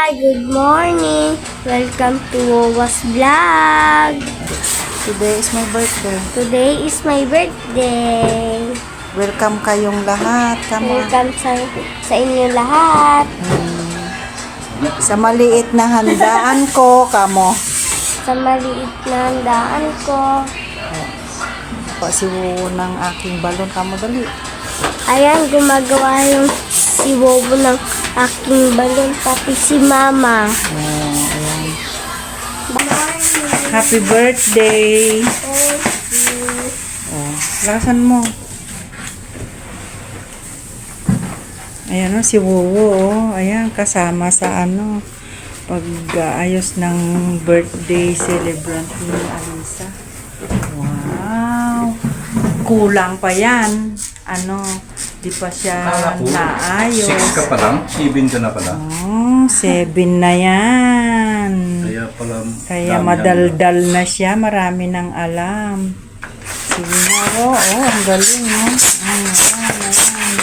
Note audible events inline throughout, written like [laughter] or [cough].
Hi, good morning. Welcome to Wawas Vlog. Today is my birthday. Today is my birthday. Welcome kayong lahat. Kama. Welcome sa, sa inyo lahat. Sa maliit na handaan ko, kamo. Sa maliit na handaan ko. Pasiwo ng aking balon. Kamo dali. Ayan, gumagawa yung si Bobo ng aking balon, pati si Mama. Oh. Happy birthday. Thank you. Oh, lakasan mo. Ayan o, si Wuwu, oh. Ayan, kasama sa ano, pag-ayos ng birthday celebrant ni Alisa. Wow! Kulang pa yan. Ano, di pa siya Akala ko, naayos. Six ka pa lang? Seven ka na pala? Oh, seven na yan. Kaya pala... Kaya madaldal na siya, marami nang alam. Sige na, oh, oh ang galing, oh. Ayan, ayan, ayan.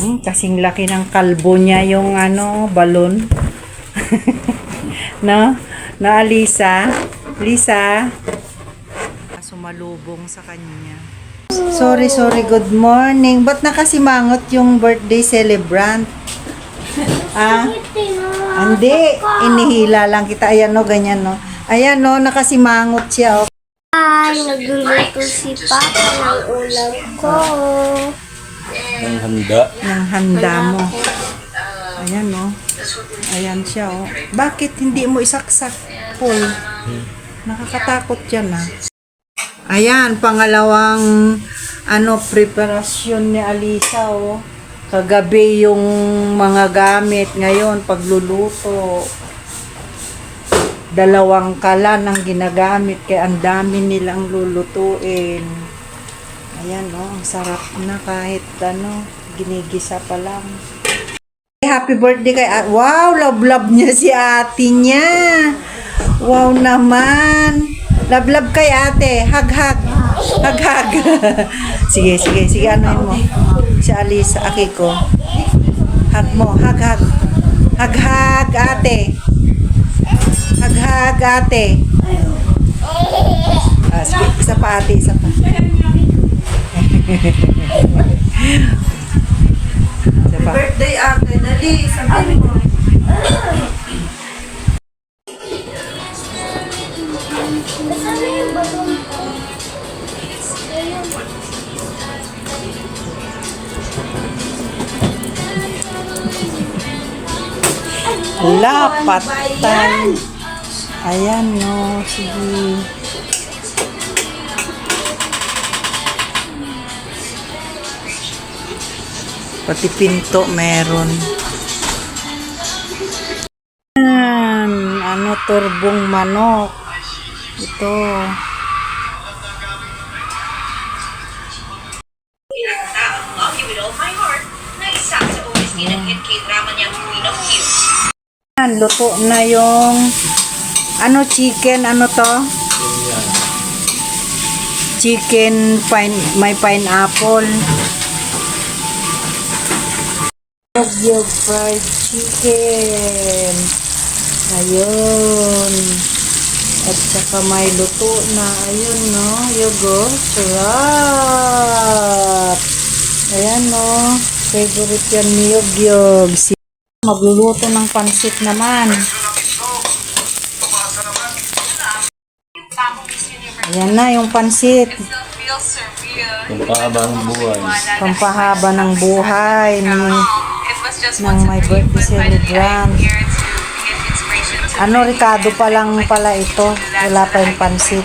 Hmm, kasing laki ng kalbo niya yung ano, balon. [laughs] no? No, Alisa? Lisa? Sumalubong sa kanya. Sorry, sorry. Good morning. Ba't nakasimangot yung birthday celebrant? ah? Hindi. Inihila lang kita. Ayan no, ganyan no. Ayan no, nakasimangot siya. Oh. Ay, nagluluto si Papa ng ulam ko. Ang handa. Ng handa mo. Ayan no. Ayan siya oh. Bakit hindi mo isaksak, Paul? Nakakatakot yan ah. Ayan, pangalawang ano, preparasyon ni Alisa oh. Kagabi yung mga gamit ngayon pagluluto. Dalawang kalan ang ginagamit kaya ang dami nilang lulutuin. Ayan oh, ang sarap na kahit ano, ginigisa pa lang. Happy birthday kay Ate. Wow, love-love niya si ate niya. Wow naman. Love-love kay ate. Hug-hug. Hug-hug. [laughs] sige, sige, sige. Ano mo? Si Alice, Akiko. Hug mo. Hug-hug. Hug-hug, ate. Hug-hug, ate. Ah, sige. Isa pa, ate. Isa pa. [laughs] Isa. Birthday ate. Dali. Sabi mo. Lapatan. Ayan, no. Sige. Pati pinto meron. Queen of Tears. Ayan, luto na yung ano chicken, ano to? Chicken pine, may pineapple. Yog fried chicken. Ayun. At saka may luto na. Ayun, no? Yogo. Sarap. Ayan, no? Favorite yan ni Yog Yog. Si Magluluto ng pansit naman. Ayan na yung pansit. Paaba ng buhay. Pampahaba ng buhay ng, ng my birthday celebrant. Ano, Ricardo pa lang pala ito. Wala pa yung pansit.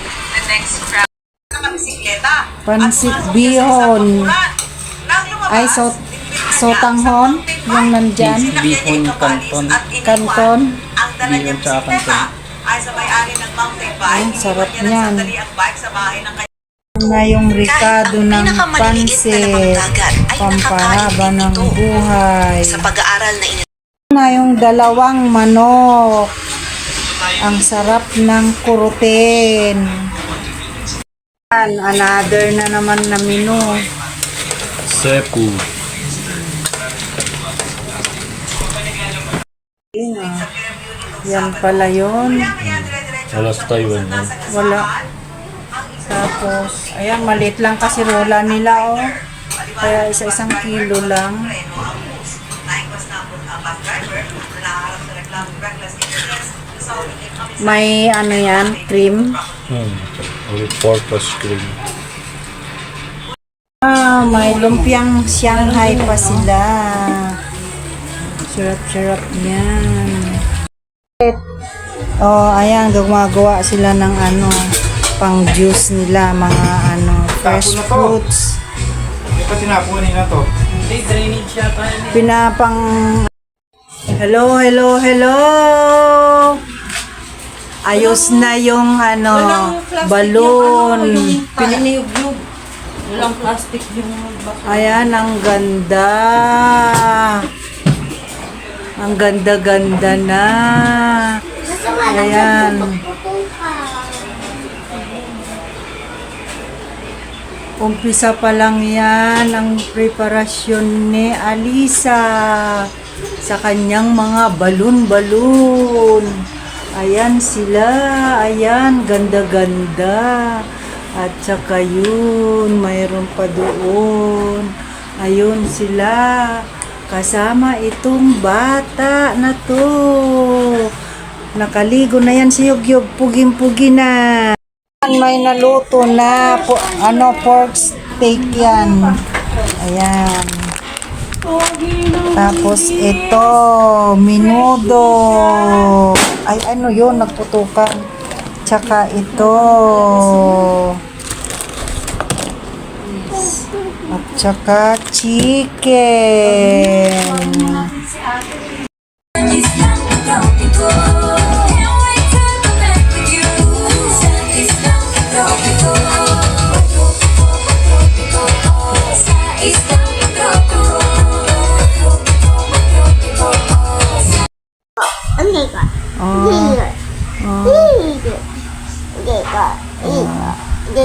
Pansit bihon. Ay, so, sotanghon. Yung nandyan. Bihon kanton. Kanton. Bihon sa kanton. Ay sa may-ari ng mountain bike. Ang sarap niyan. na yung Ricardo ng pansit. Pampahaba ng buhay. Sa pag-aaral na init na yung dalawang manok. Ang sarap ng kurutin. Another na naman na menu. Yun, ah. Yan pala yun. Wala sa Taiwan yan. Wala. Tapos, ayan, maliit lang kasi rola nila, oh. Kaya isa-isang kilo lang. May ano yan, cream. Hmm. With purpose cream. Ah, may lumpiang Shanghai pa sila. Sarap-sarap yan. Oh, ayan, gumagawa sila ng ano, pang juice nila, mga ano, fresh fruits. Ito tinapunin na to. Pinapang Hello, hello, hello. Ayos na yung ano, balon. Pina- Walang plastic yung Ayan, ang ganda. Ang ganda-ganda na. Ayan. Umpisa pa lang yan ang preparasyon ni Alisa sa kanyang mga balon-balon. Ayan sila. Ayan, ganda-ganda. At saka yun, mayroon pa doon. Ayun sila. Kasama itong bata na to. Nakaligo na yan si Yugyug. Puging-pugi na. May naluto na ano pork steak yan. Ayan. Tapos ito, minudo. Ay ano yun, nagputukan. Tsaka ito. At tsaka chicken.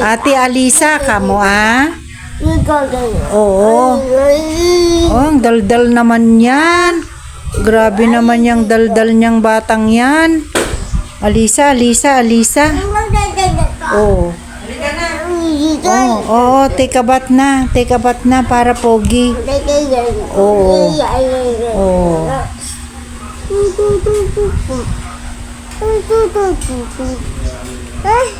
Ate Alisa, kamo ah? Oo. Oh, ang daldal naman yan. Grabe naman yung daldal niyang batang yan. Alisa, Alisa, Alisa. Oo. Oo, oo, take a bath na. Take a bath na para pogi. Oo. Oo. Ah.